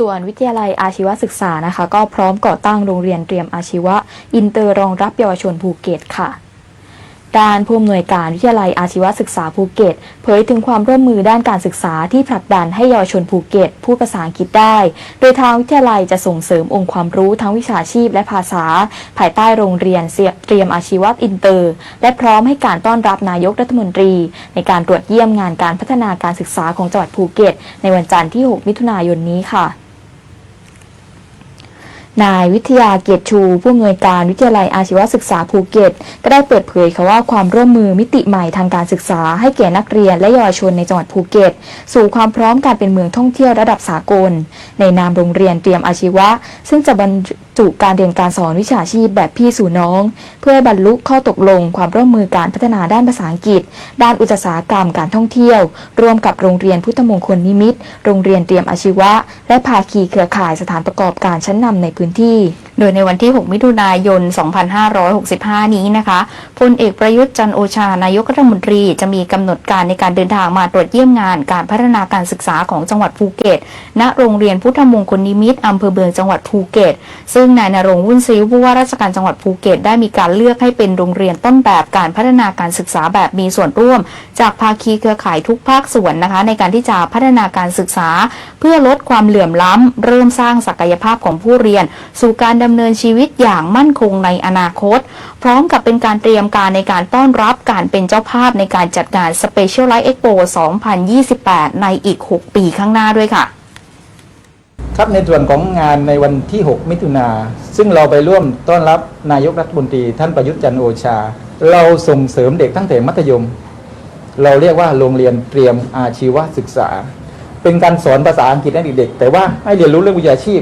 ส่วนวิทยาลัยอาชีวศึกษานะคะ ก็พร้อมก่อตั้งโรงเรียนเตรียมอาชีวะ อินเตอร์รองรับเยาวชนภูเก็ตค่ะ ด้านผู้อำนวยการวิทยาลัยอาชีวศึกษาภูเก็ต เผยถึงความร่วมมือด้านการศึกษาที่ผลักดันให้เยาวชนภูเก็ตพูดภาษาอังกฤษได้ โดยทางวิทยาลัยจะส่งเสริมองค์ความรู้ทั้งวิชาชีพและภาษา ภายใต้โรงเรียนเตรียมอาชีวะอินเตอร์ และพร้อมให้การต้อนรับนายกรัฐมนตรี ในการตรวจเยี่ยมงานการพัฒนาการศึกษาของจังหวัดภูเก็ต ในวันจันทร์ที่ 6 มิถุนายนนี้ค่ะ นายวิทยาเกียรติชู ผู้อำนวยการวิทยาลัยอาชีวศึกษาภูเก็ต ก็ได้เปิดเผยค่ะว่าความร่วมมือมิติใหม่ทางการศึกษา ให้แก่นักเรียนและเยาวชนในจังหวัดภูเก็ต สู่ความพร้อมการเป็นเมืองท่องเที่ยวระดับสากล ในนามโรงเรียนเตรียมอาชีวะ ซึ่งจะบรรจุการเรียนการสอนวิชาชีพแบบพี่สู่น้อง เพื่อบรรลุข้อตกลง ความร่วมมือการพัฒนาด้านภาษาอังกฤษ ด้านอุตสาหกรรมการท่องเที่ยว ร่วมกับโรงเรียนพุทธมงคลนิมิต โรงเรียนเตรียมอาชีวะ และภาคีเครือข่ายสถานประกอบการชั้นนำในพื้นที่ โดยในวันที่ 6 มิถุนายน 2565 นี้นะคะพลเอกประยุทธ์จันโอชานายกรัฐมนตรีจะมีกำหนดการในการเดินทางมาตรวจเยี่ยมงานการพัฒนาการศึกษาของจังหวัดภูเก็ต ณ โรงเรียนพุทธมงคลนิมิตอำเภอเมืองจังหวัดภูเก็ต ซึ่งนายนรงวุ่นซิ้วผู้ว่าราชการจังหวัดภูเก็ตได้มีการเลือกให้เป็นโรงเรียนต้นแบบการพัฒนาการศึกษาแบบมีส่วนร่วม จากภาคีเครือข่ายทุกภาคส่วนนะคะ ในการที่จะพัฒนาการศึกษา เพื่อลดความเหลื่อมล้ำ เริ่มสร้างศักยภาพของผู้เรียนสู่การดำเนินชีวิตอย่างมั่นคงในอนาคต พร้อมกับเป็นการเตรียมการในการต้อนรับการเป็นเจ้าภาพในการจัดงาน Specialized Expo 2028 ในอีก 6 ปีข้างหน้าด้วยค่ะ ครับในส่วนของงานในวันที่ 6 มิถุนาซึ่งเราไปร่วมต้อนรับนายกรัฐมนตรีท่านประยุทธ์จันโอชา เราส่งเสริมเด็กตั้งแต่มัธยม เราเรียกว่าโรงเรียนเตรียมอาชีวศึกษา เป็นการสอนภาษาอังกฤษให้เด็กๆแต่ว่าให้เรียนรู้เรื่องวิชาชีพ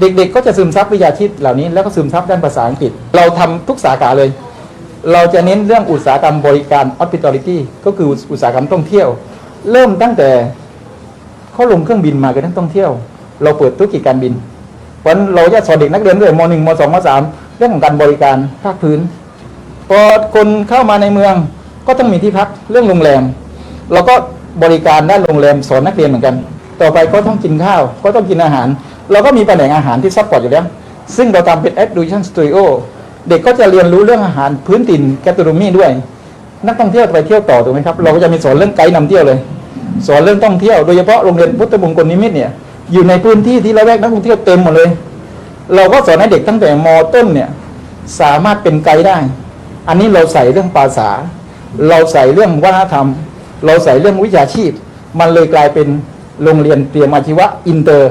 เด็กๆก็จะซึมซับวิชาชีพเหล่านี้แล้วก็ซึมซับด้านภาษาอังกฤษ เราทำทุกสาขาเลย เราจะเน้นเรื่องอุตสาหกรรมบริการ hospitality ก็คืออุตสาหกรรมท่องเที่ยว เริ่มตั้งแต่เขาลงเครื่องบินมากันนักท่องเที่ยว เราเปิดธุรกิจการบิน เพราะฉะนั้นเราจะสอนเด็กนักเรียนด้วยม .1 ม .2 ม .3 เรื่องของการบริการภาคพื้นพอคนเข้ามาในเมืองก็ต้องมีที่พักเรื่องโรงแรมเราก็บริการด้านโรงแรมสอนนักเรียนเหมือนกัน ต่อไปก็ต้องกินข้าว ก็ต้องกินอาหาร เราก็มีแผนกอาหารที่ซัพพอร์ตอยู่แล้ว ซึ่งเราทำเป็น education studio เด็กก็จะเรียนรู้เรื่องอาหารพื้นถิ่นแกตโรมีด้วย นักท่องเที่ยวไปเที่ยวต่อถูกไหมครับ เราก็จะมีสอนเรื่องไกด์นำเที่ยวเลย สอนเรื่องท่องเที่ยวโดยเฉพาะโรงเรียนพุทธมงคลนิมิตรเนี่ยอยู่ในพื้นที่ที่ละแวกนักท่องเที่ยวเต็มหมดเลย เราก็สอนให้เด็กตั้งแต่มต้นเนี่ยสามารถเป็นไกด์ได้ อันนี้เราใส่เรื่องภาษา เราใส่เรื่องวัฒนธรรม เราใส่เรื่องวิชาชีพ มันเลยกลายเป็นโรงเรียนเตรียมอาชีวะอินเตอร์